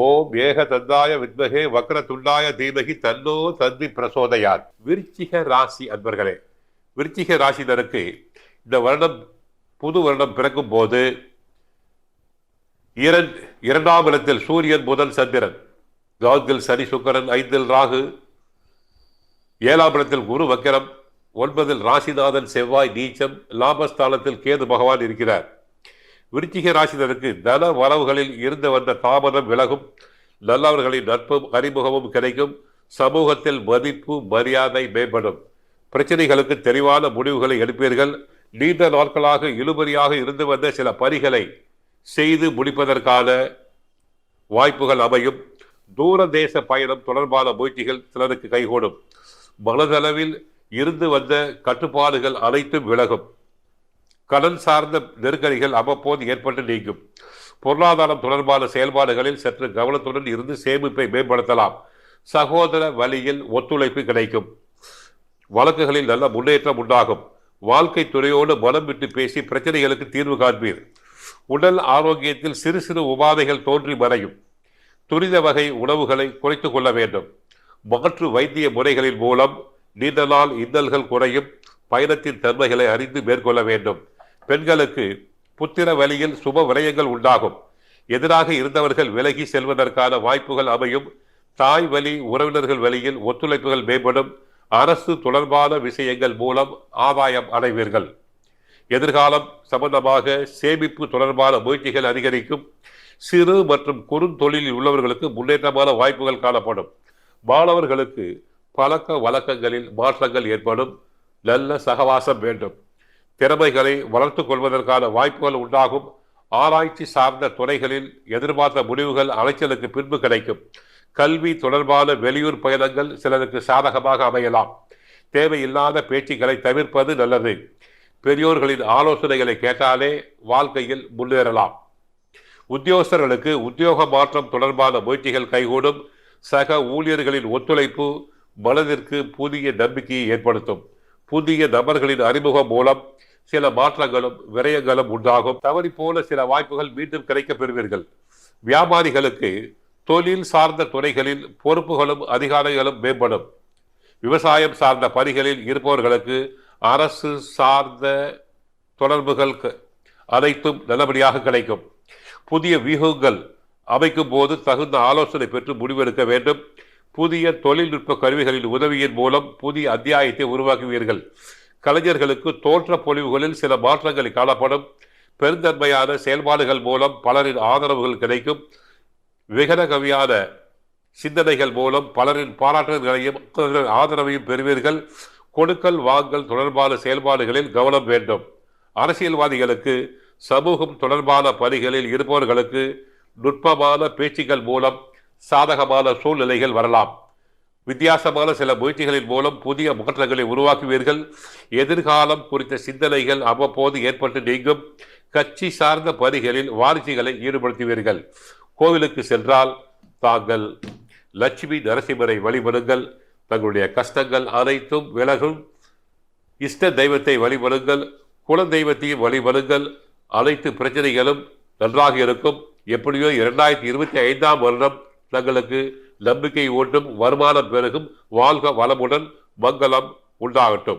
ஓம் ஏக தந்தாய வித்மகே வக்ர துண்டாய தீமகி தன்னோ தந்தி பிரசோதையார் விருச்சிக ராசி அன்பர்களே விருச்சிக ராசினருக்கு இந்த வருடம் புது வருடம் பிறக்கும் போது இரண் இரண்டாம் இடத்தில் சூரியன் புதன் சந்திரன். நான்கில் சனி சுக்கரன் ஐந்தில் ராகு. ஏழாம் இடத்தில் குரு வக்கரம். ஒன்பதில் ராசிநாதன் செவ்வாய் நீச்சம். லாபஸ்தானத்தில் கேது பகவான் இருக்கிறார். விருச்சிக ராசினருக்கு தன வரவுகளில் இருந்து வந்த தாமதம் விலகும். நல்லவர்களின் நட்பும் அறிமுகமும் கிடைக்கும். சமூகத்தில் மதிப்பு மரியாதை மேம்படும். பிரச்சனைகளுக்கு தெளிவான முடிவுகளை எடுப்பீர்கள். நீண்ட நாட்களாக இழுபறியாக இருந்து வந்த சில பணிகளை செய்து முடிப்பதற்கான வாய்ப்புகள் அமையும். தூர தேச பயணம் தொடர்பான முயற்சிகள் சிலருக்கு கைகூடும். மனதளவில் இருந்து வந்த கட்டுப்பாடுகள் அனைத்தும் விலகும். கடன் சார்ந்த நெருக்கடிகள் அவ்வப்போது ஏற்பட்டு நீங்கும். பொருளாதாரம் தொடர்பான செயல்பாடுகளில் சற்று கவனத்துடன் இருந்து சேமிப்பை மேம்படுத்தலாம். சகோதர வழியில் ஒத்துழைப்பு கிடைக்கும். வழக்குகளில் நல்ல முன்னேற்றம் உண்டாகும். வாழ்க்கை துறையோடு மனம் விட்டு பேசி பிரச்சனைகளுக்கு தீர்வு காண்பீர். உடல் ஆரோக்கியத்தில் சிறு சிறு உபாதைகள் தோன்றி மறையும். துரித வகை உணவுகளை குறைத்து கொள்ள வேண்டும். மாற்று வைத்திய முறைகளின் மூலம் நீண்ட நாள் இன்னல்கள் குறையும். பயணத்தின் தன்மைகளை அறிந்து மேற்கொள்ள வேண்டும். பெண்களுக்கு புத்திர வழியில் சுப விரயங்கள் உண்டாகும். எதிராக இருந்தவர்கள் விலகி செல்வதற்கான வாய்ப்புகள் அமையும். தாய் வழி உறவினர்கள் வழியில் ஒத்துழைப்புகள் மேம்படும். அரசு தொடர்பான விஷயங்கள் மூலம் ஆதாயம் அடைவீர்கள். எதிர்காலம் சம்பந்தமாக சேமிப்பு தொடர்பான முயற்சிகள் அதிகரிக்கும். சிறு மற்றும் குறுந்தொழிலில் உள்ளவர்களுக்கு முன்னேற்றமான வாய்ப்புகள் காணப்படும். மாணவர்களுக்கு பழக்க வழக்கங்களில் மாற்றங்கள் ஏற்படும். நல்ல சகவாசம் வேண்டும். திறமைகளை வளர்த்து கொள்வதற்கான வாய்ப்புகள் உண்டாகும். ஆராய்ச்சி சார்ந்த துறைகளில் எதிர்பார்த்த முடிவுகள் அலைச்சலுக்கு பின்பு கிடைக்கும். கல்வி தொடர்பான வெளியூர் பயணங்கள் சிலருக்கு சாதகமாக அமையலாம். தேவையில்லாத பேச்சுக்களை தவிர்ப்பது நல்லது. பெரியோர்களின் ஆலோசனைகளை கேட்டாலே வாழ்க்கையில் முன்னேறலாம். உத்தியோகஸ்தர்களுக்கு உத்தியோக மாற்றம் தொடர்பான முயற்சிகள் கைகூடும். சக ஊழியர்களின் ஒத்துழைப்பு மனதிற்கு புதிய நம்பிக்கையை ஏற்படுத்தும். புதிய நபர்களின் அறிமுகம் மூலம் சில மாற்றங்களும் விரயங்களும் உண்டாகும். தவறி போல சில வாய்ப்புகள் மீண்டும் கிடைக்கப் பெறுவீர்கள் வியாபாரிகளுக்கு தொழில் சார்ந்த துறைகளில் பொறுப்புகளும் அதிகாரங்களும் மேம்படும். விவசாயம் சார்ந்த பணிகளில் இருப்பவர்களுக்கு அரசு சார்ந்த தொடர்புகள் க- அனைத்தும் நல்லபடியாக கிடைக்கும். புதிய வியூகங்கள் அமைக்கும் போது தகுந்த ஆலோசனை பெற்று முடிவெடுக்க வேண்டும். புதிய தொழில்நுட்ப கருவிகளின் உதவியின் மூலம் புதிய அத்தியாயத்தை உருவாக்குவீர்கள். கலைஞர்களுக்கு தோற்ற பொழிவுகளில் சில மாற்றங்கள் காணப்படும். பெருந்தன்மையான செயல்பாடுகள் மூலம் பலரின் ஆதரவுகள் கிடைக்கும். விகடகவியான சிந்தனைகள் மூலம் பலரின் பாராட்டுகளையும் ஆதரவையும் பெறுவீர்கள். கொடுக்கல் வாங்கல் தொடர்பான செயல்பாடுகளில் கவனம் வேண்டும். அரசியல்வாதிகளுக்கு சமூகம் தொடர்பான பணிகளில் இருப்பவர்களுக்கு நுட்பமான பேச்சுக்கள் மூலம் சாதகமான சூழ்நிலைகள் வரலாம். வித்தியாசமான சில முயற்சிகளின் மூலம் புதிய மாற்றங்களை உருவாக்குவீர்கள். எதிர்காலம் குறித்த சிந்தனைகள் அவ்வப்போது ஏற்பட்டு நீங்கும். கட்சி சார்ந்த பணிகளில் வாரிசுகளை ஈடுபடுத்துவீர்கள். கோவிலுக்கு சென்றால் தாங்கள் லட்சுமி நரசிம்மரை வழிபடுங்கள். தங்களுடைய கஷ்டங்கள் அனைத்தும் விலகும். இஷ்ட தெய்வத்தை வழிபடுங்கள். குல தெய்வத்தையும் வழிபடுங்கள். அனைத்து பிரச்சனைகளும் நன்றாக இருக்கும். எப்படியோ இரண்டாயிரத்தி இருபத்தி ஐந்தாம் வருடம் தங்களுக்கு நம்பிக்கை ஓட்டும் வருமானம் பெருகும் வாழ்க வளமுடன் மங்களம் உண்டாகட்டும்.